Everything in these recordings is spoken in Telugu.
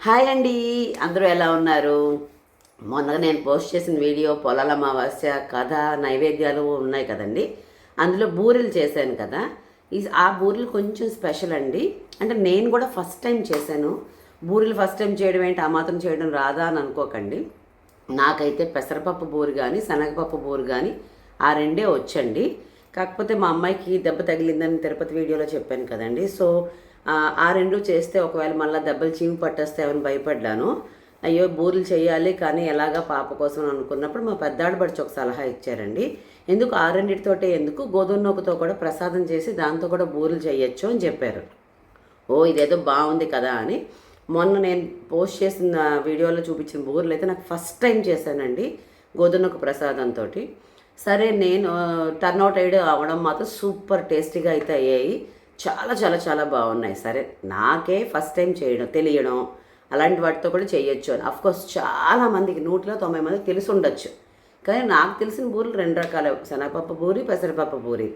హాయ్ అండి. అందరూ ఎలా ఉన్నారు? మొన్న నేను పోస్ట్ చేసిన వీడియో పొలాల అమావాస్య కథ నైవేద్యాలు ఉన్నాయి కదండి. అందులో బూరెలు చేశాను కదా. ఈ ఆ బూరెలు కొంచెం స్పెషల్ అండి. అంటే నేను కూడా ఫస్ట్ టైం చేశాను. బూరెలు ఫస్ట్ టైం చేయడం ఏంటి ఆ మాత్రం చేయడం రాదా అని అనుకోకండి. నాకైతే పెసరపప్పు బూరు కానీ శనగపప్పు బూరు కానీ ఆ రెండే వచ్చండి. కాకపోతే మా అమ్మాయికి దెబ్బ తగిలిందని తిరుపతి వీడియోలో చెప్పాను కదండి. సో ఆ, రెండు చేస్తే ఒకవేళ మళ్ళీ దెబ్బలు చీమి పట్టేస్తాయని భయపడ్డాను. అయ్యో బూరెలు చేయాలి కానీ ఎలాగా పాప కోసం అనుకున్నప్పుడు మా పెద్దాడబడిచి ఒక సలహా ఇచ్చారండి. ఎందుకు ఆ రెండిటితోటే ఎందుకు? గోధుమ నూకతో కూడా ప్రసాదం చేసి దాంతో కూడా బూరెలు చేయొచ్చు అని చెప్పారు. ఓ ఇదేదో బాగుంది కదా అని. మొన్న నేను పోస్ట్ చేసిన వీడియోలో చూపించిన బూరెలు అయితే నాకు ఫస్ట్ టైం చేశానండి గోధుమకు ప్రసాదంతో సరే నేను టర్న్అవుట్ అయ్యి అవడం మాత్రం సూపర్ టేస్టీగా అయితే అయ్యాయి. చాలా చాలా చాలా బాగున్నాయి. సరే నాకే ఫస్ట్ టైం చేయడం తెలియడం అలాంటి వాటితో కూడా చేయొచ్చు అని. అఫ్కోర్స్ చాలా మందికి నూటిలో తొంభై మందికి తెలిసి ఉండొచ్చు. కానీ నాకు తెలిసిన బూరెలు రెండు రకాల. శనగపప్పు బూరి పెసరపప్పు బూరి.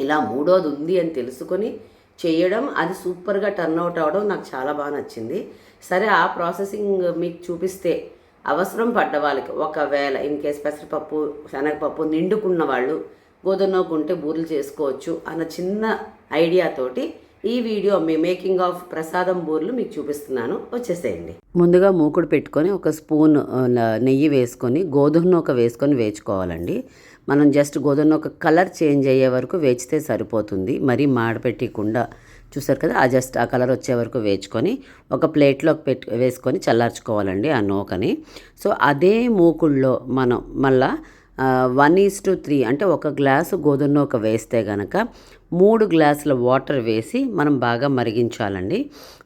ఇలా మూడోది ఉంది అని తెలుసుకొని చేయడం అది సూపర్గా టర్న్అవుట్ అవ్వడం నాకు చాలా బాగా నచ్చింది. సరే ఆ ప్రాసెసింగ్ మీకు చూపిస్తే అవసరం పడ్డ వాళ్ళకి ఒకవేళ ఇన్ కేస్ పెసరపప్పు శనగపప్పు నిండుకున్న వాళ్ళు గోధుమ ఉంటే బూరెలు చేసుకోవచ్చు అన్న చిన్న ఐడియాతోటి ఈ వీడియో మీ మేకింగ్ ఆఫ్ ప్రసాదం బూరెలు మీకు చూపిస్తున్నాను. వచ్చేసేయండి. ముందుగా మూకుడు పెట్టుకొని ఒక స్పూన్ నెయ్యి వేసుకొని గోధుమ నూక వేసుకొని వేచుకోవాలండి మనం జస్ట్ గోధుమ నూక కలర్ చేంజ్ అయ్యే వరకు వేచితే సరిపోతుంది. మరీ మాడపెట్టకుండా చూసారు కదా ఆ జస్ట్ ఆ కలర్ వచ్చే వరకు వేచుకొని ఒక ప్లేట్లోకి పెట్టు వేసుకొని చల్లార్చుకోవాలండి ఆ నూకని. సో అదే మూకుళ్ళలో మనం మళ్ళా వన్ ఈస్ టు త్రీ అంటే ఒక గ్లాసు గోధుమ నూక వేస్తే కనుక మూడు గ్లాసుల వాటర్ వేసి మనం బాగా మరిగించాలండి.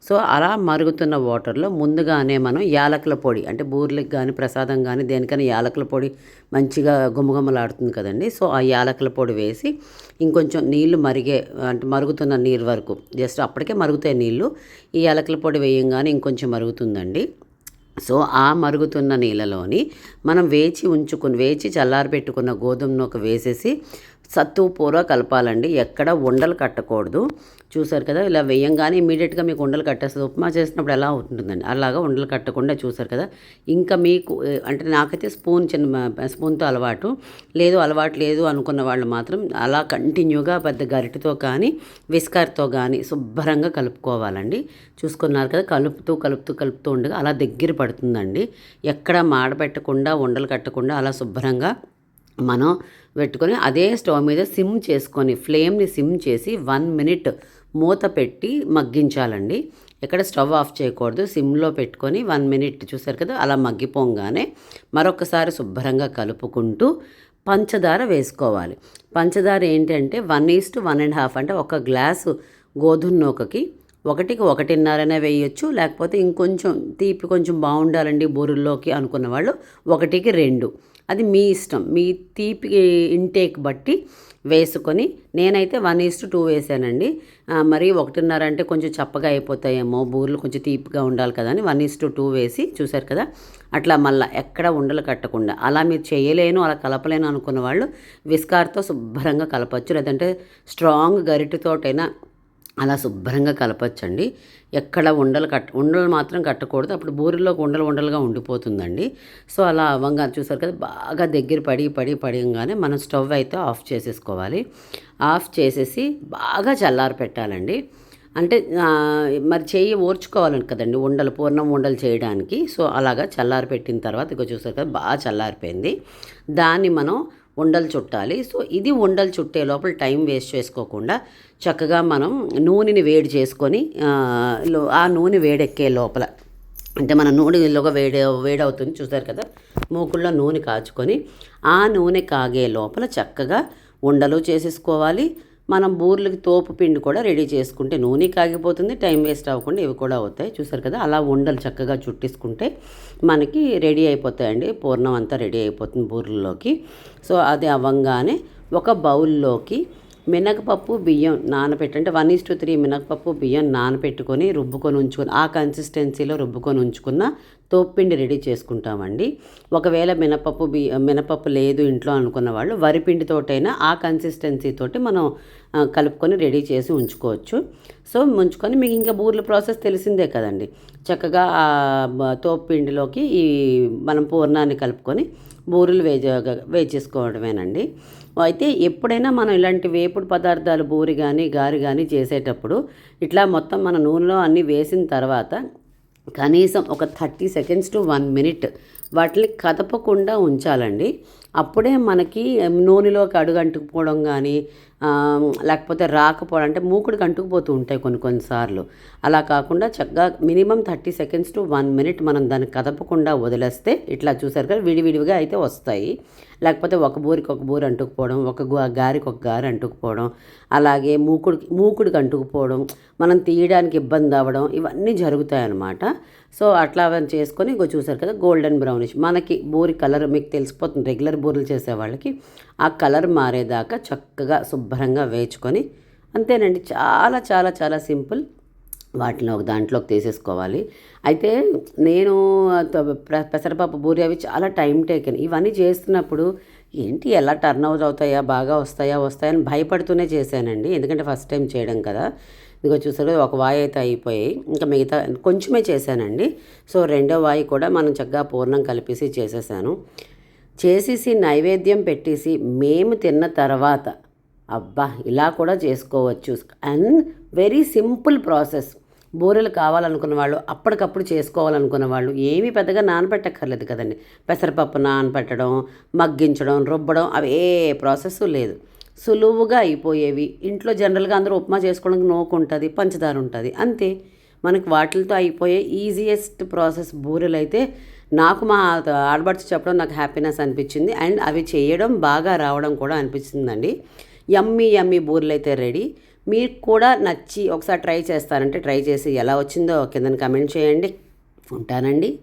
సో అలా మరుగుతున్న వాటర్లో ముందుగానే మనం యాలకుల పొడి అంటే బూర్లకు కానీ ప్రసాదం కానీ దేనికైనా యాలకుల పొడి మంచిగా గుమగుమలాడుతుంది కదండి. సో ఆ యాలకుల పొడి వేసి ఇంకొంచెం నీళ్ళు మరిగే అంటే మరుగుతున్న నీరు వరకు జస్ట్ అప్పటికే మరుగుతాయి నీళ్ళు ఈ యాలకుల పొడి వేయంగానే ఇంకొంచెం మరుగుతుందండి. సో ఆ మరుగుతున్న నీళ్ళలోని మనం వేచి ఉంచుకుని వేచి చల్లారబెట్టుకున్న గోధుమ నూక వేసేసి సత్తు పూర కలపాలండి. ఎక్కడ ఉండలు కట్టకూడదు. చూసారు కదా ఇలా వేయంగానే ఇమీడియట్గా మీకు ఉండలు కట్టేస్తుంది. ఉప్మా చేసినప్పుడు ఎలా ఉంటుందండి అలాగా ఉండలు కట్టకుండా చూసారు కదా. ఇంకా మీకు అంటే నాకైతే స్పూన్ చిన్న స్పూన్తో అలవాటు. లేదు అలవాటు లేదు అనుకున్న వాళ్ళు మాత్రం అలా కంటిన్యూగా పెద్ద గరిటతో కానీ విస్కర్తో కానీ శుభ్రంగా కలుపుకోవాలండి. చూసుకున్నారు కదా కలుపుతూ కలుపుతూ కలుపుతూ ఉండగా అలా దగ్గర పడుతుందండి. ఎక్కడ మాడపెట్టకుండా ఉండలు కట్టకుండా అలా శుభ్రంగా మనం పెట్టుకొని అదే స్టవ్ మీద సిమ్ చేసుకొని ఫ్లేమ్ని సిమ్ చేసి వన్ మినిట్ మూత పెట్టి మగ్గించాలండి. ఎక్కడ స్టవ్ ఆఫ్ చేయకూడదు సిమ్లో పెట్టుకొని వన్ మినిట్ చూసారు కదా అలా మగ్గిపోగానే మరొకసారి శుభ్రంగా కలుపుకుంటూ పంచదార వేసుకోవాలి. పంచదార ఏంటంటే one is to one and half అంటే ఒక గ్లాసు గోధుమ నూకకి ఒకటికి ఒకటిన్నరనే వేయొచ్చు లేకపోతే ఇంకొంచెం తీపి కొంచెం బాగుండాలండి బూరుల్లోకి అనుకున్న వాళ్ళు ఒకటికి రెండు. అది మీ ఇష్టం. మీ తీపి ఇంటేక్ బట్టి వేసుకొని నేనైతే వన్ ఈస్ టూ వేసానండి. మరి ఒకటిన్నర అంటే కొంచెం చప్పగా అయిపోతాయేమో బూరెలు కొంచెం తీపిగా ఉండాలి కదా అని వన్ ఈస్ టూ వేసి చూశారు కదా. అట్లా మళ్ళీ ఎక్కడ ఉండలు కట్టకుండా అలా మీరు చేయలేను అలా కలపలేను అనుకున్న వాళ్ళు విస్కార్తో శుభ్రంగా కలపచ్చు. లేదంటే స్ట్రాంగ్ గరిటెతోటైనా అలా శుభ్రంగా కలపచ్చండి. ఎక్కడ ఉండలు కట్ ఉండలు మాత్రం కట్టకూడదు. అప్పుడు బూరెల్లోకి ఉండలు ఉండలుగా ఉండిపోతుందండి. సో అలా అవ్వంగా చూసారు కదా బాగా దగ్గర పడి పడి పడిగానే మనం స్టవ్ అయితే ఆఫ్ చేసేసుకోవాలి. ఆఫ్ చేసేసి బాగా చల్లారి పెట్టాలండి. అంటే మరి చేయి ఓర్చుకోవాలని కదండి ఉండలు పూర్ణం ఉండలు చేయడానికి. సో అలాగా చల్లారి పెట్టిన తర్వాత ఇక చూసారు కదా బాగా చల్లారిపోయింది. దాన్ని మనం ఉండలు చుట్టాలి. సో ఇది ఉండలు చుట్టే లోపల టైం వేస్ట్ చేసుకోకుండా చక్కగా మనం నూనెని వేడి చేసుకొని ఆ, లో- ఆ నూనె వేడెక్కే లోపల అంటే మన నూనె వేడి వేడవుతుంది చూసారు కదా మూకుల్లో నూనె కాచుకొని ఆ నూనె కాగే లోపల చక్కగా ఉండలు చేసేసుకోవాలి. మనం బూర్లకి తోపు పిండి కూడా రెడీ చేసుకుంటే నూనె కాగిపోతుంది టైం వేస్ట్ అవ్వకుండా ఇవి కూడా అవుతాయి. చూసారు కదా అలా ఉండలు చక్కగా చుట్టేసుకుంటే మనకి రెడీ అయిపోతాయండి. పూర్ణం అంతా రెడీ అయిపోతుంది బూరెల్లోకి. సో అది అవ్వంగానే ఒక బౌల్లోకి మినగపప్పు బియ్యం నానబెట్టి అంటే వన్ ఈస్ టు త్రీ మినగపప్పు బియ్యం నానబెట్టుకొని రుబ్బుకొని ఉంచుకొని ఆ కన్సిస్టెన్సీలో రుబ్బుకొని ఉంచుకున్న తోపిండి రెడీ చేసుకుంటామండి. ఒకవేళ మినపప్పు బియ్య మినపప్పు లేదు ఇంట్లో అనుకున్న వాళ్ళు వరిపిండితోటైనా ఆ కన్సిస్టెన్సీ తోటి మనం కలుపుకొని రెడీ చేసి ఉంచుకోవచ్చు. సో ఉంచుకొని మీకు ఇంకా బూర్ల ప్రాసెస్ తెలిసిందే కదండి. చక్కగా ఆ తోపిండిలోకి ఈ మనం పూర్ణాన్ని కలుపుకొని బూరెలు వేజ వేచేసుకోవడమేనండి. అయితే ఎప్పుడైనా మనం ఇలాంటి వేపుడు పదార్థాలు బూరి కానీ గారి కానీ చేసేటప్పుడు ఇట్లా మొత్తం మన నూనెలో అన్నీ వేసిన తర్వాత కనీసం ఒక thirty seconds to one minute వాటిని కదపకుండా ఉంచాలండి. అప్పుడే మనకి నూనెలోకి అడుగు అంటుకుపోవడం కానీ లేకపోతే రాకపోవడం అంటే మూకుడికి అంటుకుపోతూ ఉంటాయి కొన్ని కొన్నిసార్లు అలా కాకుండా చక్కగా minimum thirty seconds to one minute మనం దాన్ని కదపకుండా వదిలేస్తే ఇట్లా చూసారు కదా విడివిడివిగా అయితే వస్తాయి. లేకపోతే ఒక బూరికి ఒక బూరి అంటుకుపోవడం ఒక గారికి ఒక గారి అంటుకుపోవడం అలాగే మూకుడికి మూకుడికి అంటుకుపోవడం మనం తీయడానికి ఇబ్బంది అవ్వడం ఇవన్నీ జరుగుతాయి అన్నమాట. సో అట్లా అవన్నీ చేసుకొని ఇంకో చూసారు కదా గోల్డెన్ బ్రౌనిష్. మనకి బూరి కలర్ మీకు తెలిసిపోతుంది రెగ్యులర్ బూరెలు చేసే వాళ్ళకి ఆ కలర్ మారేదాకా చక్కగా శుభ్రంగా వేయించుకొని అంతేనండి. చాలా చాలా చాలా సింపుల్. వాటిని ఒక దాంట్లోకి తీసేసుకోవాలి. అయితే నేను పెసరపప్పు బూరి అవి చాలా టైం టేకెన్. ఇవన్నీ చేస్తున్నప్పుడు ఏంటి ఎలా టర్న్ అవుట్ అవుతాయా బాగా వస్తాయా వస్తాయని భయపడుతూనే చేశానండి. ఎందుకంటే ఫస్ట్ టైం చేయడం కదా. ఇదిగో చూసారు ఒక వాయి అయితే అయిపోయాయి. ఇంకా మిగతా కొంచెమే చేశానండి. సో రెండో వాయి కూడా మనం చక్కగా పూర్ణం కలిపేసి చేసేసాను. చేసేసి నైవేద్యం పెట్టేసి మేము తిన్న తర్వాత అబ్బా ఇలా కూడా చేసుకోవచ్చు. అండ్ వెరీ సింపుల్ ప్రాసెస్ బూరెలు కావాలనుకున్న వాళ్ళు అప్పటికప్పుడు చేసుకోవాలనుకున్న వాళ్ళు ఏమీ పెద్దగా నానబెట్టక్కర్లేదు కదండి. పెసరపప్పు నానబెట్టడం మగ్గించడం రుబ్బడం అవి ఏ ప్రాసెస్ లేదు. సులువుగా అయిపోయేవి. ఇంట్లో జనరల్గా అందరూ ఉప్మా చేసుకోవడానికి నోకు ఉంటుంది పంచదార ఉంటుంది అంతే. మనకు వాటితో అయిపోయే ఈజియెస్ట్ ప్రాసెస్ బూరెలు అయితే నాకు మా ఆడబడుచు చెప్పడం నాకు హ్యాపీనెస్ అనిపించింది. అండ్ అవి చేయడం బాగా రావడం కూడా అనిపిస్తుందండి. యమ్మీ యమ్మీ బూర్లు అయితే రెడీ. మీకు కూడా నచ్చి ఒకసారి ట్రై చేస్తారంటే ట్రై చేసి ఎలా వచ్చిందో కింద కమెంట్ చేయండి. ఉంటానండి.